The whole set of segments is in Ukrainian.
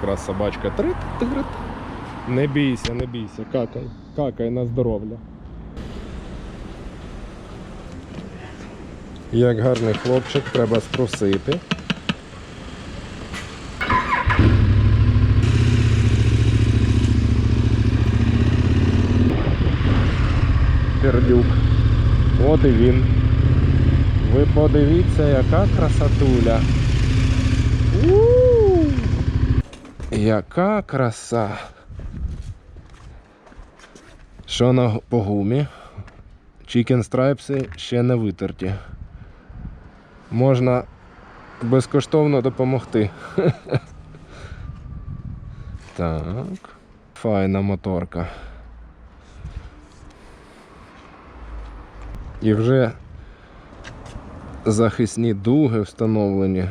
якраз собачка. Трит, трит. Не бійся, не бійся, какай. Какай на здоров'я. Як гарний хлопчик, треба струсити. Пердюк. От і він. Ви подивіться, яка красотуля. Яка краса. Що на г- по гумі? Chicken страйпси ще не витерті. Можна безкоштовно допомогти. Так. Файна моторка. І вже захисні дуги встановлені.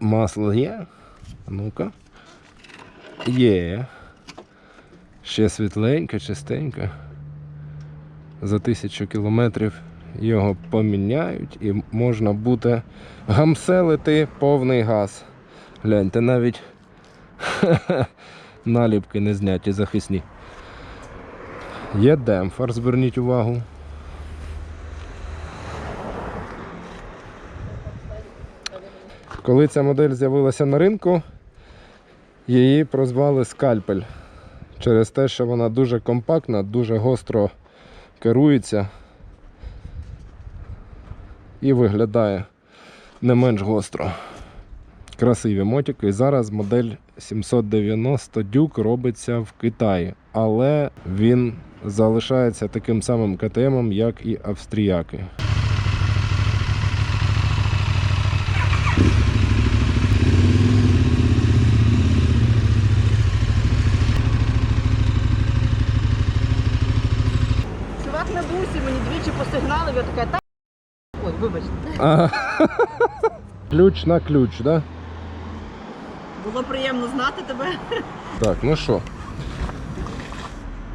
Масло є? Ну-ка. Є. Ще світленьке, чистеньке. За тисячу кілометрів його поміняють і можна буде гамселити повний газ. Гляньте, навіть наліпки не зняті захисні. Є демпфер, зверніть увагу. Коли ця модель з'явилася на ринку, її прозвали скальпель. Через те, що вона дуже компактна, дуже гостро керується і виглядає не менш гостро. Красиві мотики. Зараз модель 790 Duke робиться в Китаї, але він залишається таким самим КТМ, як і австріяки. Чувак на бусі мені двічі посигналив, я така, та ой, вибачте. А, ключ на ключ, так? Да? Було приємно знати тебе. Так, ну що,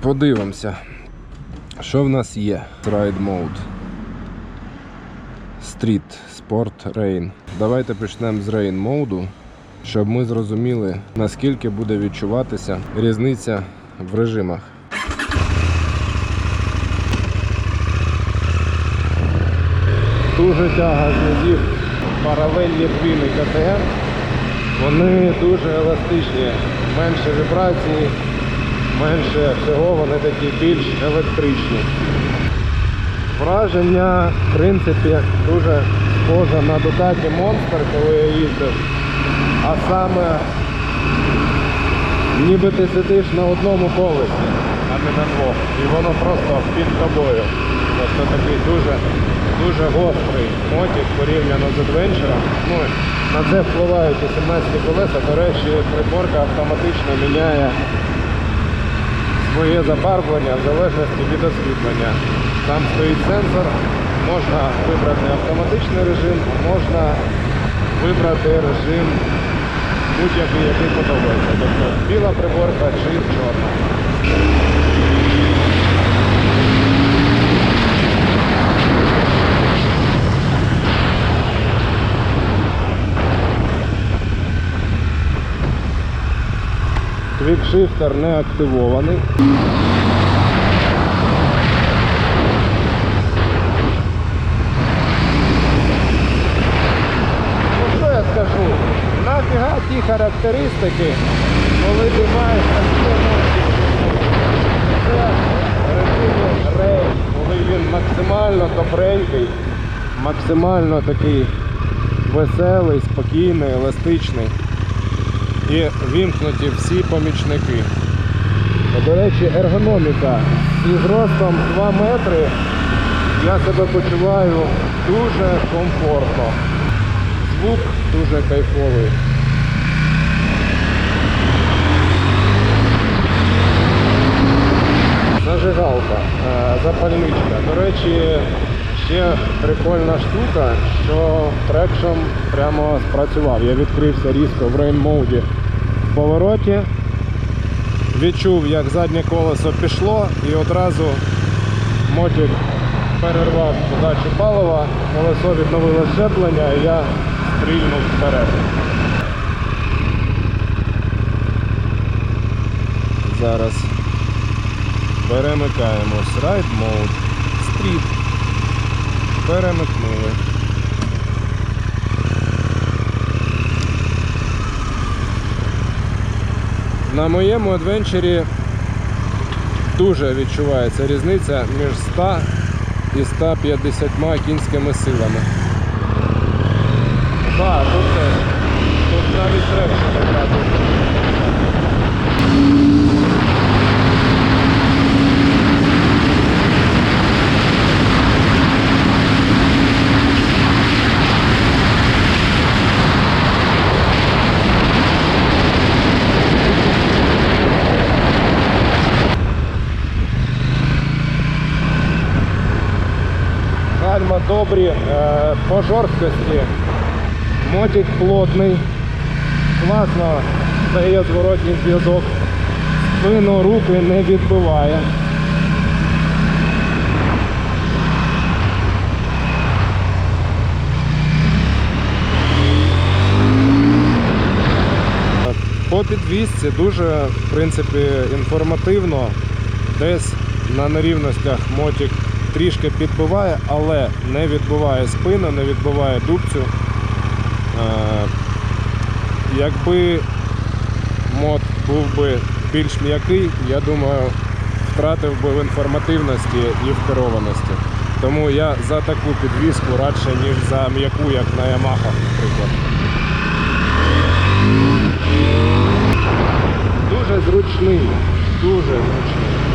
подивимося, що в нас є. Ride Mode. Street, Sport, Rain. Давайте почнемо з Rain моду, щоб ми зрозуміли, наскільки буде відчуватися різниця в режимах. Дуже тяга знизів паралельні піни КТМ. Вони дуже еластичні, менше вібрації, менше всього, вони такі більш електричні. Враження, в принципі, дуже схоже на Ducati Monster, коли я їздив. А саме ніби ти сидиш на одному колесі, а не на двох. І воно просто під тобою. Тобто такий дуже, дуже гострий мотик порівняно з Adventure. Ну, на це впливають 18 колеса. До речі, приборка автоматично міняє своє забарвлення в залежності від освітлення. Там стоїть сенсор, можна вибрати автоматичний режим, можна вибрати режим будь-який, який подобається. Тобто біла приборка чи чорна. Квікшифтер не активований. Ну що я скажу? Нафіга ті характеристики, коли ти маєш. Це режимі рейс, коли він максимально добренький, максимально такий веселий, спокійний, еластичний і вімкнуті всі помічники. До речі, ергономіка зі зростом 2 метри я себе почуваю дуже комфортно. Звук дуже кайфовий. Зажигалка, е, запальничка. До речі, ще прикольна штука, що трекшн прямо спрацював. Я відкрився різко в рейн моуді в повороті. Відчув, як заднє колесо пішло і одразу мотик перервав подачу палива, колесо відновило щеплення і я стрільнув вперед. Зараз перемикаємось. Ride mode. Street. Перемикнули. На моєму адвенчері дуже відчувається різниця між 100 і 150 кінськими силами. Так, тут теж. Тут навіть трекшн одразу. Гальма добрі е, по жорсткості. Мотик плотний. Класно дає зворотній зв'язок. Спину руки не відбиває. По підвісці дуже в принципі інформативно. Десь на нерівностях мотик трішки підбиває, але не відбиває спину, не відбиває дубцю. Е, Якби мод був би більш м'який, я думаю, втратив би в інформативності і в керованості. Тому я за таку підвіску радше, ніж за м'яку, як на Yamaha, наприклад. Дуже зручний, дуже зручний.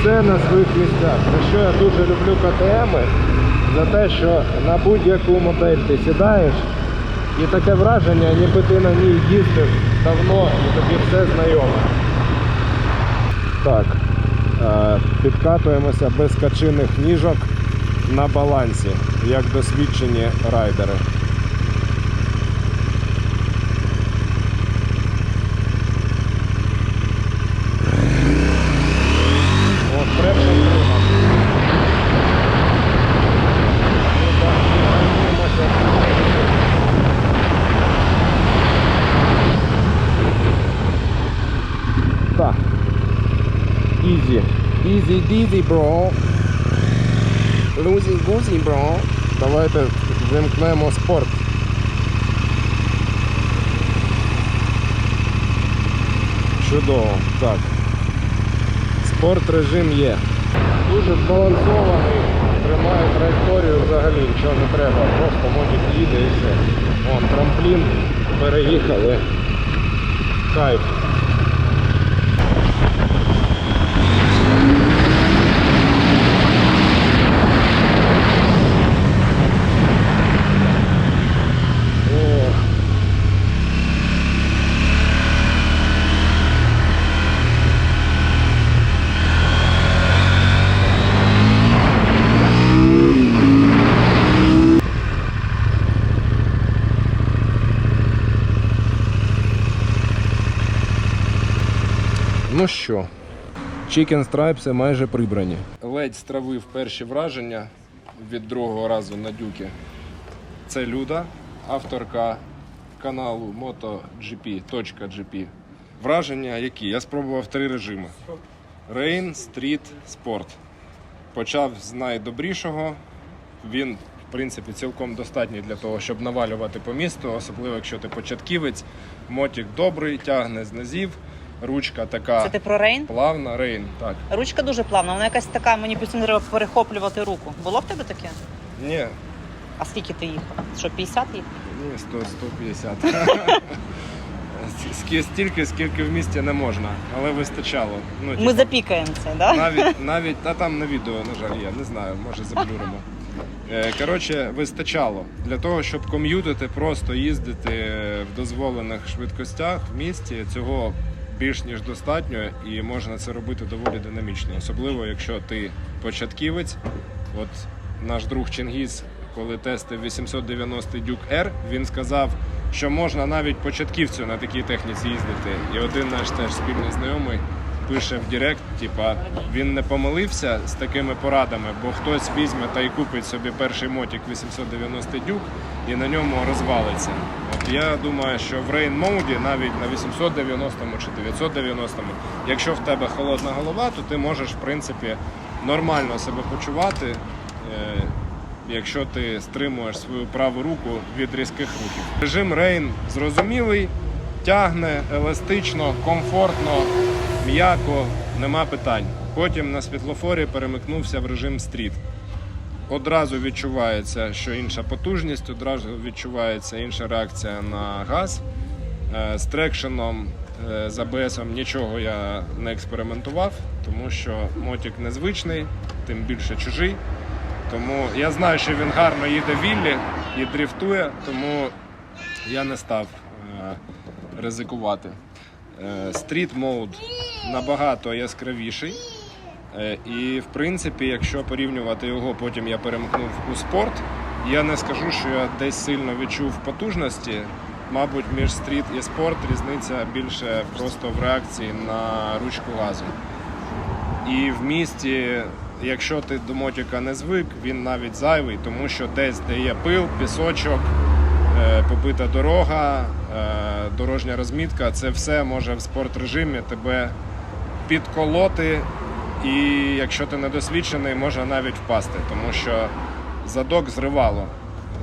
Все на своїх місцях. За що я дуже люблю КТМ, за те, що на будь-яку модель ти сідаєш, і таке враження, ніби ти на ній їздив давно і тобі все знайоме. Так, е, підкатуємося без качиних ніжок на балансі, як досвідчені райдери. От перша друга. Ну, так, підганяємося. Так. Easy. Easy дізі, бро. Лузі гузі, бро. Давайте вимкнемо спорт. Чудово. Так. Спорт режим є. Дуже збалансований, тримає траєкторію взагалі, нічого не треба. Просто мотик їде і все. Вон, трамплін, переїхали. Кайф. Ох. Ну що, Chicken Stripes майже прибрані. Ледь стравив перші враження від другого разу на дюки. Це Люда, авторка каналу MotoGP.gp. Враження які? Я спробував три режими: Rain, Street, Sport. Почав з найдобрішого. Він, в принципі, цілком достатній для того, щоб навалювати по місту, особливо якщо ти початківець. Мотик добрий, тягне з низів, ручка така Це ти про рейн? плавна, рейн. Так. Ручка дуже плавна, вона якась така, мені постійно треба перехоплювати руку. Було в тебе таке? Ні, А скільки ти їхав? Що, 50 їхав? ні, 100, 150. Скі- Стільки, скільки в місті не можна, але вистачало. Ну, Ми типу, запікаємо це, да? навіть, навіть, та там на відео, на жаль, я не знаю, може заблюримо. Е, Коротше, вистачало для того, щоб ком'ютити, просто їздити в дозволених швидкостях в місті. Цього більш ніж достатньо, і можна це робити доволі динамічно, особливо якщо ти початківець. От наш друг Чингіз, коли тестив 890 Duke R, він сказав, що можна навіть початківцю на такій техніці їздити. І один наш теж спільний знайомий пише в Директ, типа він не помилився з такими порадами, бо хтось візьме та й купить собі перший мотик 890 дюк і на ньому розвалиться. Я думаю, що в Rain Mode навіть на 890 чи 990, якщо в тебе холодна голова, то ти можеш в принципі нормально себе почувати. е, Якщо ти стримуєш свою праву руку від різких рухів. Режим Rain зрозумілий, тягне еластично, комфортно, м'яко, нема питань. Потім на світлофорі перемикнувся в режим стріт. Одразу відчувається, що інша потужність, одразу відчувається інша реакція на газ. Е, З трекшеном, е, з АБСом нічого я не експериментував, тому що мотик незвичний, тим більше чужий. Тому я знаю, що він гарно їде віллі і дріфтує, тому я не став е, ризикувати. Стріт мод набагато яскравіший. Е, І в принципі, якщо порівнювати його, потім я перемкнув у спорт. Я не скажу, що я десь сильно відчув потужності. Мабуть, між стріт і спорт різниця більше просто в реакції на ручку газу. І в місті, якщо ти до мотика не звик, він навіть зайвий, тому що десь, де є пил, пісочок, е, побита дорога, е, дорожня розмітка, це все може в спорт режимі тебе підколоти. І якщо ти недосвідчений, може навіть впасти, тому що задок зривало.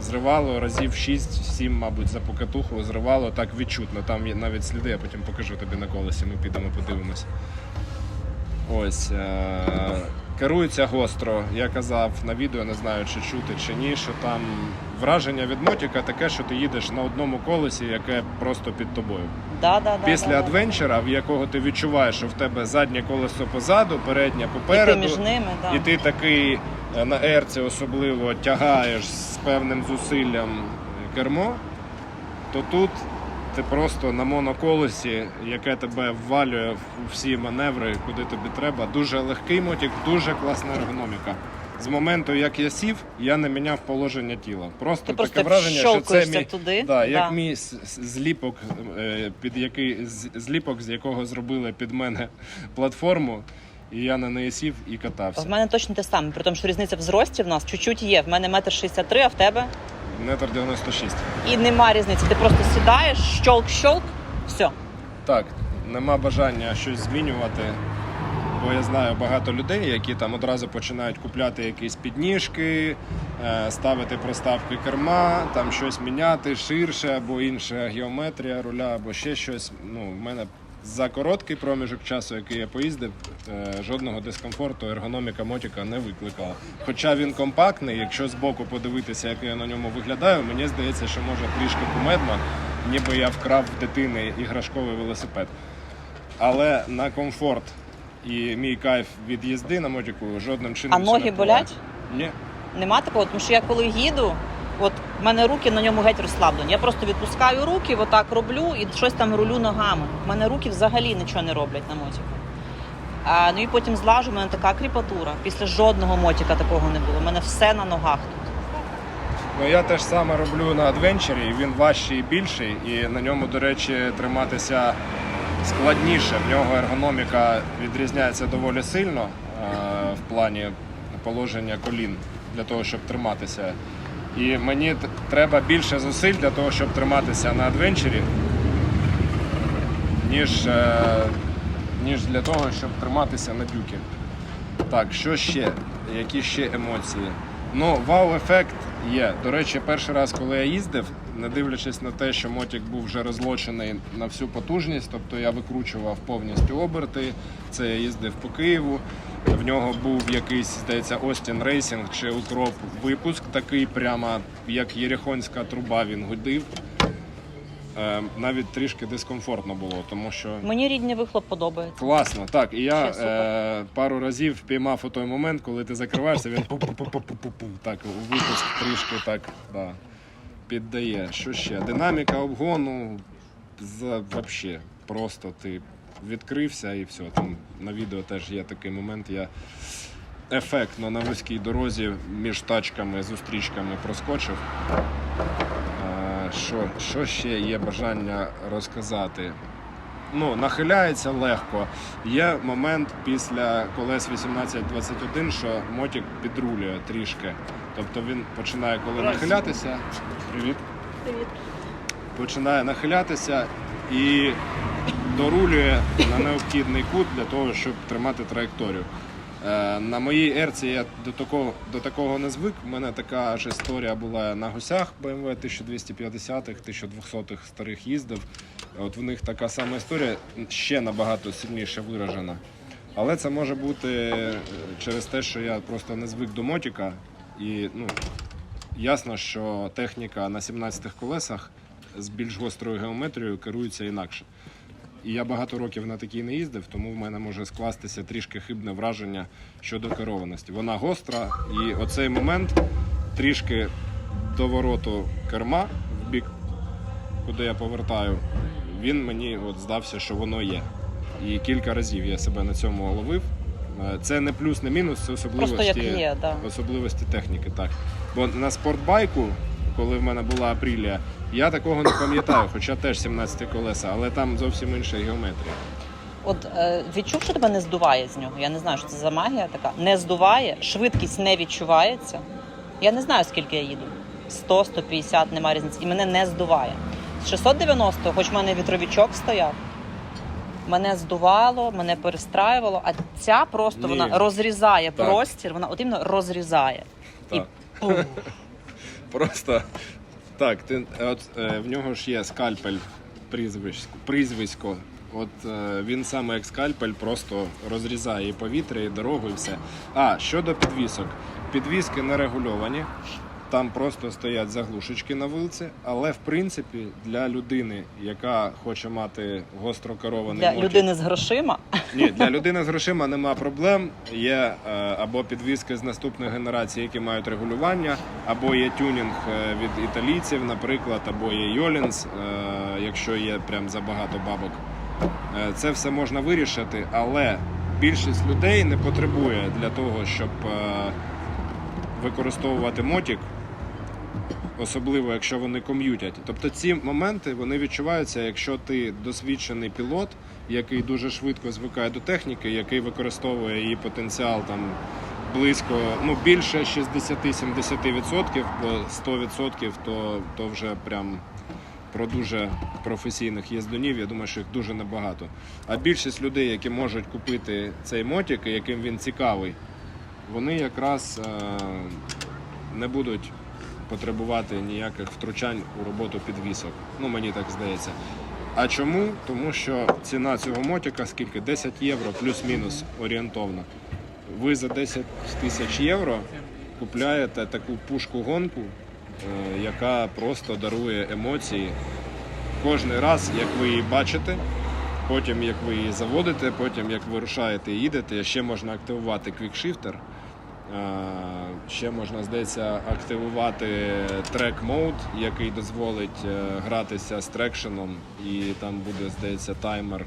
Зривало разів 6-7, мабуть, за покатуху зривало так відчутно. Там є навіть сліди, я потім покажу тобі на колесі, ми підемо подивимось. Ось. Е- керується гостро. Я казав на відео, не знаю, чи чути, чи ні, що там враження від мотіка таке, що ти їдеш на одному колесі, яке просто під тобою. Да, да, да, Після да, да. адвенчера, в якого ти відчуваєш, що в тебе заднє колесо позаду, переднє І ти попереду. між ними, да. І ти такий е, на ерці особливо тягаєш з певним зусиллям кермо, то тут ти просто на моноколесі, яке тебе ввалює в всі маневри, куди тобі треба. Дуже легкий мотик, дуже класна ергономіка. З моменту, як я сів, я не міняв положення тіла. Просто Ти таке просто враження, що це мій туди, Да, як да. мій зліпок, е, під який зліпок, з якого зробили під мене платформу, і я на неї сів і катався. В мене точно те саме, при тому, що різниця в зрості в нас чуть-чуть є. В мене метр 63, а в тебе Метр 96. і нема різниці. Ти просто сідаєш, щолк-щолк, все. Так, нема бажання щось змінювати. Бо я знаю багато людей, які там одразу починають купляти якісь підніжки, е, ставити проставки керма, там щось міняти ширше або інша геометрія руля, або ще щось. Ну, в мене за короткий проміжок часу, який я поїздив, е, жодного дискомфорту ергономіка мотика не викликала. Хоча він компактний, якщо збоку подивитися, як я на ньому виглядаю, мені здається, що може трішки кумедно, ніби я вкрав в дитини іграшковий велосипед. Але на комфорт і мій кайф від їзди на мотику жодним чином. А ноги не болять? Ні. Нема такого, тому що я коли їду, от в мене руки на ньому геть розслаблені. Я просто відпускаю руки, отак роблю і щось там рулю ногами. У мене руки взагалі нічого не роблять на мотику. А, ну і потім злажу, у мене така кріпатура. Після жодного мотика такого не було. У мене все на ногах тут. Ну я теж саме роблю на адвенчері, він важчий і більший, і на ньому, до речі, триматися складніше. В нього ергономіка відрізняється доволі сильно е, в плані положення колін для того, щоб триматися. І мені треба більше зусиль для того, щоб триматися на адвенчері, ніж, е, ніж для того, щоб триматися на дюкі. Так, що ще? Які ще емоції? Ну, вау-ефект є. До речі, перший раз, коли я їздив, не дивлячись на те, що мотик був вже розлочений на всю потужність, тобто я викручував повністю оберти. Це я їздив по Києву. В нього був якийсь, здається, Остін Рейсінг чи Укроп випуск, такий прямо як Єрихонська труба він гудив. Е, навіть трішки дискомфортно було, тому що Мені рідний вихлоп подобається. Класно, так. І я Ще супер. е, пару разів впіймав у той момент, коли ти закриваєшся, він пу-пу-пу-пу-пу-пу. Так, випуск трішки так да, піддає. Що ще? Динаміка обгону за, вообще. Просто ти відкрився і все. Там на відео теж є такий момент. Я ефектно на вузькій дорозі між тачками, зустрічками проскочив. Що, що ще є бажання розказати? ну, нахиляється легко. Є момент після колес 18-21, що мотик підрулює трішки. Тобто він починає коли нахилятися. Привіт. Привіт. Починає нахилятися і дорулює на необхідний кут для того, щоб тримати траєкторію. Е, На моїй ерці я до такого, до такого не звик. У мене така ж історія була на гусях BMW 1250-х, 1200-х старих їздив. От в них така сама історія ще набагато сильніше виражена. Але це може бути е, через те, що я просто не звик до мотіка. І ну, ясно, що техніка на 17-х колесах з більш гострою геометрією керується інакше. І я багато років на такій не їздив, тому в мене може скластися трішки хибне враження щодо керованості. Вона гостра, і оцей момент трішки до вороту керма в бік, куди я повертаю, він мені от здався, що воно є. І кілька разів я себе на цьому ловив. Е, Це не плюс, не мінус, це особливості, Просто як є, да. особливості техніки. Так. Бо на спортбайку, коли в мене була апрілія, я такого не пам'ятаю, хоча теж 17 колеса, але там зовсім інша геометрія. От е, відчув, що тебе не здуває з нього. Я не знаю, що це за магія така. Не здуває, швидкість не відчувається. Я не знаю, скільки я їду. 100, 150, немає різниці. І мене не здуває. З 690, хоч в мене вітровічок стояв, мене здувало, мене перестраювало, а ця просто Ні. вона розрізає Так. простір, вона от іменно розрізає. Так. І. Просто так, ти, от, е, в нього ж є скальпель прізвисько. прізвисько. От е, він саме як скальпель просто розрізає і повітря, і дорогу, і все. А щодо підвісок, підвіски не регульовані. Там просто стоять заглушечки на вилці, але в принципі для людини, яка хоче мати гостро керований для мотик, людини з грошима. ні, для людини з грошима нема проблем. Є е, або підвіски з наступних генерацій, які мають регулювання, або є тюнінг е, від італійців, наприклад, або є Йолінс, е, якщо є прям забагато бабок. Е, Це все можна вирішити, але більшість людей не потребує для того, щоб е, використовувати мотик. Особливо, якщо вони ком'ютять. Тобто ці моменти вони відчуваються, якщо ти досвідчений пілот, який дуже швидко звикає до техніки, який використовує її потенціал там близько, ну більше 60-70%, бо 100% то, то вже прям про дуже професійних їздунів, я думаю, що їх дуже небагато. А більшість людей, які можуть купити цей мотик, яким він цікавий, вони якраз е, не будуть потребувати ніяких втручань у роботу підвісок. Ну, мені так здається. А чому? Тому що ціна цього мотика скільки? 10 євро плюс-мінус орієнтовно. Ви за 10 тисяч євро купляєте таку пушку-гонку, е, яка просто дарує емоції. Кожний раз, як ви її бачите, потім як ви її заводите, потім як ви рушаєте і їдете, ще можна активувати квікшифтер. Е, Ще можна, здається, активувати трек мод, який дозволить е, гратися з трекшеном, і там буде, здається, таймер,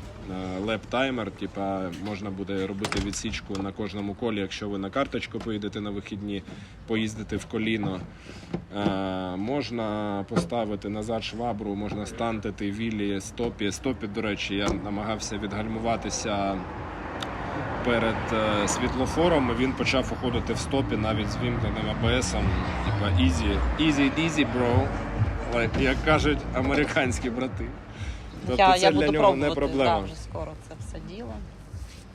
леп таймер. Типа можна буде робити відсічку на кожному колі, якщо ви на карточку поїдете на вихідні, поїздити в коліно. Е, Можна поставити назад швабру, можна стантити вілі, стопі. Стопі, до речі, я намагався відгальмуватися перед е, світлофором. Він почав уходити в стопі навіть з вімкненим АБСом. Типа easy, easy, easy, bro. Like, як кажуть американські брати. Тобто я це я для буду нього не проблема. да, вже скоро це все діло.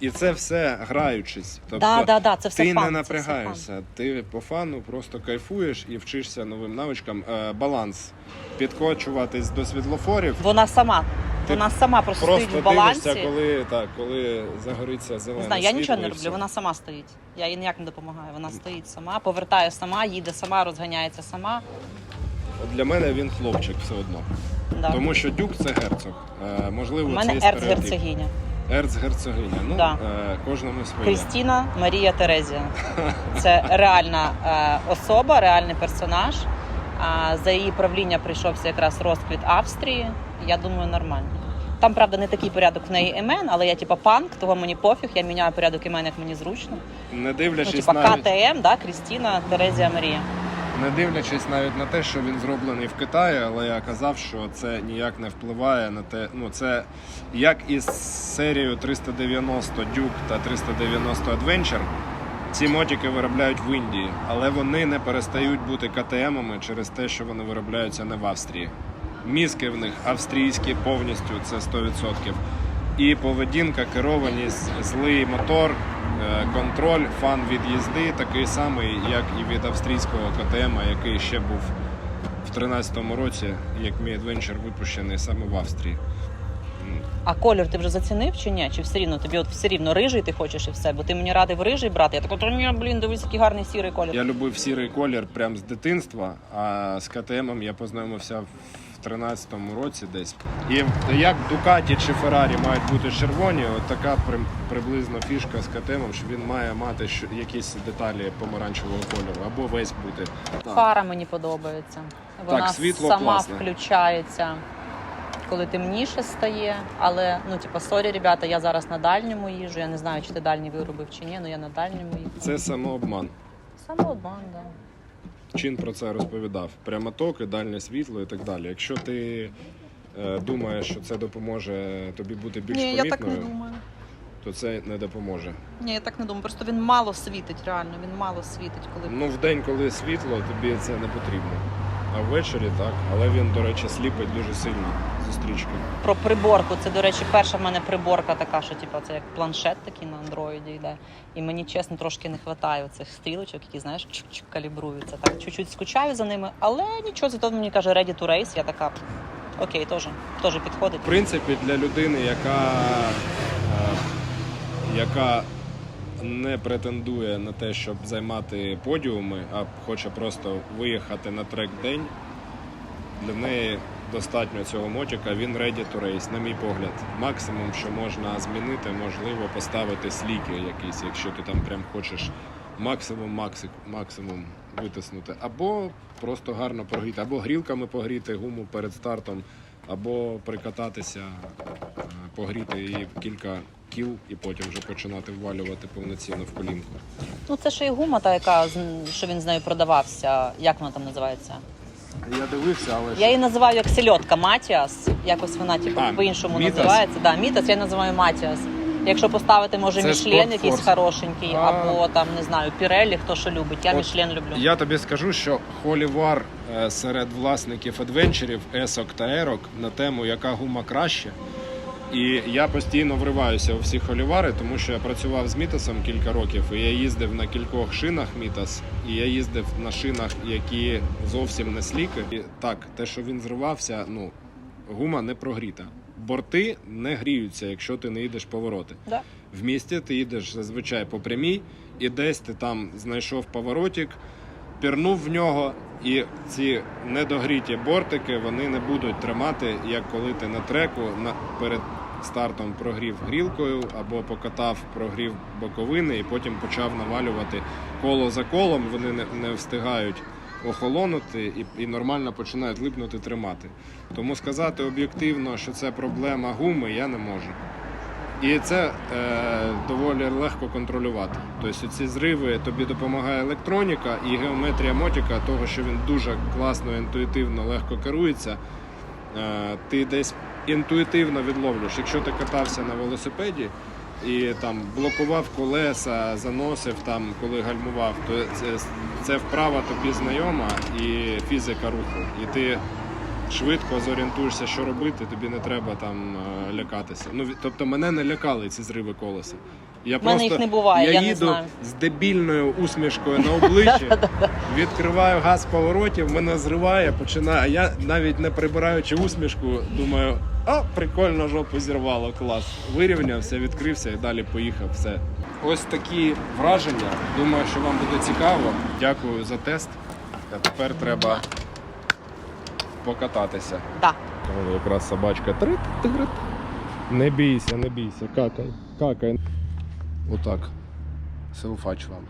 І це все граючись. Тобто Да, да, да, це все ти фан, не це все напрягаєшся, ти по фану просто кайфуєш і вчишся новим навичкам. Е, баланс. Підкочуватись до світлофорів. Вона сама. Ти Вона сама просто, Просто стоїть в балансі. дивишся, коли, так, коли загориться зелене Не знаю, я нічого не роблю, все. вона сама стоїть. Я їй ніяк не допомагаю. Вона стоїть сама, повертає сама, їде сама, розганяється сама. От для мене він хлопчик все одно. Да. Тому що дюк це герцог. Е, можливо, У це мене стереотип. ерцгерцогиня. Ерцгерцогиня. Ну, Да. е, кожному своє. Крістіна Марія Терезія. Це реальна е, особа, реальний персонаж. А за її правління прийшовся якраз розквіт Австрії. Я думаю, нормально. Там, правда, не такий порядок в неї імен, але я типа панк, того мені пофіг, я міняю порядок імен, як мені зручно. Не Ну, дивлячись типа навіть, КТМ, да, Крістіна, Терезія Марія. Не дивлячись навіть на те, що він зроблений в Китаї, але я казав, що це ніяк не впливає на те. Ну це як із серією 390 Duke та 390 Adventure. Ці мотики виробляють в Індії, але вони не перестають бути КТМами через те, що вони виробляються не в Австрії. Мізки в них австрійські повністю, це 100%. І поведінка, керованість, злий мотор, контроль, фан від їзди такий самий, як і від австрійського КТМ, який ще був в 2013 році, як мій адвенчер випущений саме в Австрії. А колір ти вже зацінив чи ні? Чи все рівно тобі от все рівно рижий ти хочеш і все? Бо ти мені радив рижий брати. Я така, то ні, блін, дивись, який гарний сірий колір. Я любив сірий колір прямо з дитинства, а з КТМ я познайомився в 13-му році десь. І як Дукаті чи Феррарі мають бути червоні, от така при- приблизно фішка з КТМ, що він має мати якісь деталі помаранчевого кольору або весь бути. Фара мені подобається. Вона світло сама класне. включається, коли темніше стає. Але ну, типа, сорі, ребята, я зараз на дальньому їжу. Я не знаю, чи ти дальній виробив чи ні, але я на дальньому їжу. Це самообман. Самообман, да. Чин про це розповідав. Прямотоки, дальнє світло і так далі. Якщо ти е, думаєш, що це допоможе тобі бути більш Ні, я так не помітною, думаю. то це не допоможе. Ні, я так не думаю. Просто він мало світить, реально. Він мало світить, коли Ну, в день, коли світло, тобі це не потрібно. А ввечері так. Але він, до речі, сліпить дуже сильно зустрічки. про приборку. Це, до речі, перша в мене приборка така, що типу, це як планшет такий на андроїді йде. І мені чесно трошки не вистачає цих стрілочок, які знаєш, калібруються. Так чуть-чуть скучаю за ними, але нічого, зато мені каже ready to race. Я така. Окей, теж, теж підходить. В принципі, для людини, яка, е, яка не претендує на те, щоб займати подіуми, а хоче просто виїхати на трек день, для неї достатньо цього мотика. Він ready to race, на мій погляд. Максимум, що можна змінити, можливо, поставити сліки якісь, якщо ти там прям хочеш максимум макси- максимум витиснути. Або просто гарно прогріти, або грілками погріти гуму перед стартом, або прикататися, погріти її кілька кіл і потім вже починати ввалювати повноцінно в колінку. Ну це ще й гума, та яка з- що він з нею продавався. Як вона там називається? Я дивився, але Я її називаю як сельодка Матіас. Якось вона типу, А, по-іншому Мітас? називається. Да, Мітас я називаю Матіас. Якщо поставити, може, Це Мішлен якийсь хорошенький, А. або там не знаю, Пірелі, хто що любить. Я От Мішлен люблю. Я тобі скажу, що холівар е, серед власників адвенчерів, есок та ерок на тему, яка гума краще. І я постійно вриваюся у всі холівари, тому що я працював з Мітасом кілька років, і я їздив на кількох шинах Мітас, і я їздив на шинах, які зовсім не сліки. І так, те, що він зривався, ну гума не прогріта. Борти не гріються, якщо ти не їдеш повороти. Да. В місті ти їдеш зазвичай по прямій, і десь ти там знайшов поворотик, пірнув в нього, і ці недогріті бортики вони не будуть тримати, як коли ти на треку на, перед стартом прогрів грілкою або покатав, прогрів боковини і потім почав навалювати коло за колом. Вони не, не встигають охолонути і, і нормально починають липнути тримати. Тому сказати об'єктивно, що це проблема гуми, я не можу. І це е, доволі легко контролювати. Тобто ці зриви тобі допомагає електроніка і геометрія мотика, того, що він дуже класно, інтуїтивно, легко керується. Е, ти десь інтуїтивно відловлюєш. Якщо ти катався на велосипеді і там блокував колеса, заносив там, коли гальмував, то це, це вправа тобі знайома і фізика руху. І ти швидко зорієнтуєшся, що робити, тобі не треба там е, лякатися. Ну, тобто мене не лякали ці зриви колеса. Я В мене їх не буває, я, я не їду знаю. з дебільною усмішкою на обличчі, відкриваю газ поворотів, мене зриває, починає. А я навіть не прибираючи усмішку, думаю, о, прикольно жопу зірвало, клас. Вирівнявся, відкрився і далі поїхав. Все. Ось такі враження. Думаю, що вам буде цікаво. Дякую за тест. А тепер треба покататися. Да. Якраз собачка трит трит Не бійся, не бійся, какай, какай. Отак. Силфач вам.